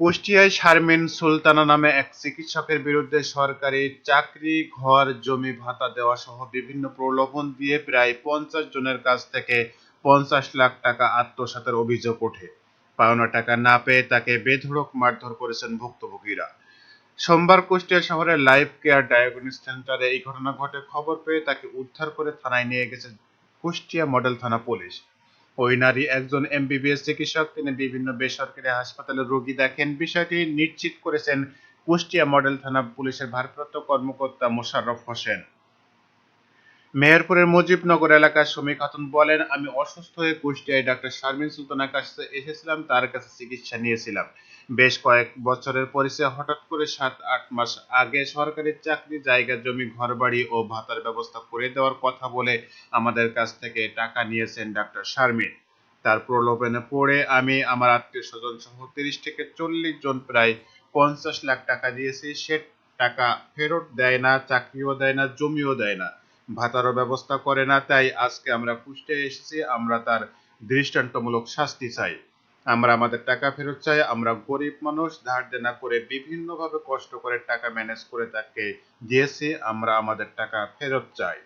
কুষ্টিয়ায় শারমিন সুলতানা নামে এক চিকিৎসকের বিরুদ্ধে সরকারি চাকরি ঘর জমি ভাতা দেওয়া সহ বিভিন্ন প্রলোভন দিয়ে প্রায় পঞ্চাশ জনের কাছ থেকে পঞ্চাশ লাখ টাকা আত্মসাতের অভিযোগ ওঠে। পাওনা টাকা না পেয়ে তাকে বেধড়ক মারধর করেছেন ভুক্তভোগীরা। সোমবার কুষ্টিয়া শহরের লাইফ কেয়ার ডায়াগনিস সেন্টারে এই ঘটনা ঘটে। খবর পেয়ে তাকে উদ্ধার করে থানায় নিয়ে গেছে কুষ্টিয়া মডেল থানা পুলিশ। ওই নারী একজন এমবিবিএস চিকিৎসক, তিনি বিভিন্ন বেসরকারি হাসপাতালে রোগী দেখেন। বিষয়টি নিশ্চিত করেছেন কুষ্টিয়া মডেল থানা পুলিশের ভারপ্রাপ্ত কর্মকর্তা মোশাররফ হোসেন। মেহেরপুরের মুজিবনগর এলাকার শ্রমিক খাতুন বলেন, আমি অসুস্থ হয়ে কুষ্টিয়ায় ডাক্তার শারমিন সুলতানার কাছে এসেছিলাম, তার কাছে চিকিৎসা নিয়েছিলাম। বেশ কয়েক বছরের পরিচয় হঠাৎ করে সাত, আট মাস আগে সরকারি চাকরি, জায়গা, জমি, ঘরবাড়ি ও ভাতার ব্যবস্থা করে দেওয়ার কথা বলে আমাদের কাছ থেকে টাকা নিয়েছেন ডাক্তার শারমিন। তার প্রলোভনে পড়ে আমি আমার আত্মীয় স্বজন সহ তিরিশ থেকে চল্লিশ জন প্রায় পঞ্চাশ লাখ টাকা দিয়েছি। সে টাকা ফেরত দেয় না, চাকরিও দেয় না, জমিও দেয় না। ভাতারও ব্যবস্থা করে না, তাই আজকে আমরা কুষ্টে এসেছি, আমরা তার দৃষ্টান্তমূলক শাস্তি চাই। আমরা আমাদের টাকা ফেরত চাই, আমরা গরিব মানুষ, ধার দেনা করে বিভিন্নভাবে কষ্ট করে টাকা ম্যানেজ করে তাকে দিয়েছি, আমরা আমাদের টাকা ফেরত চাই।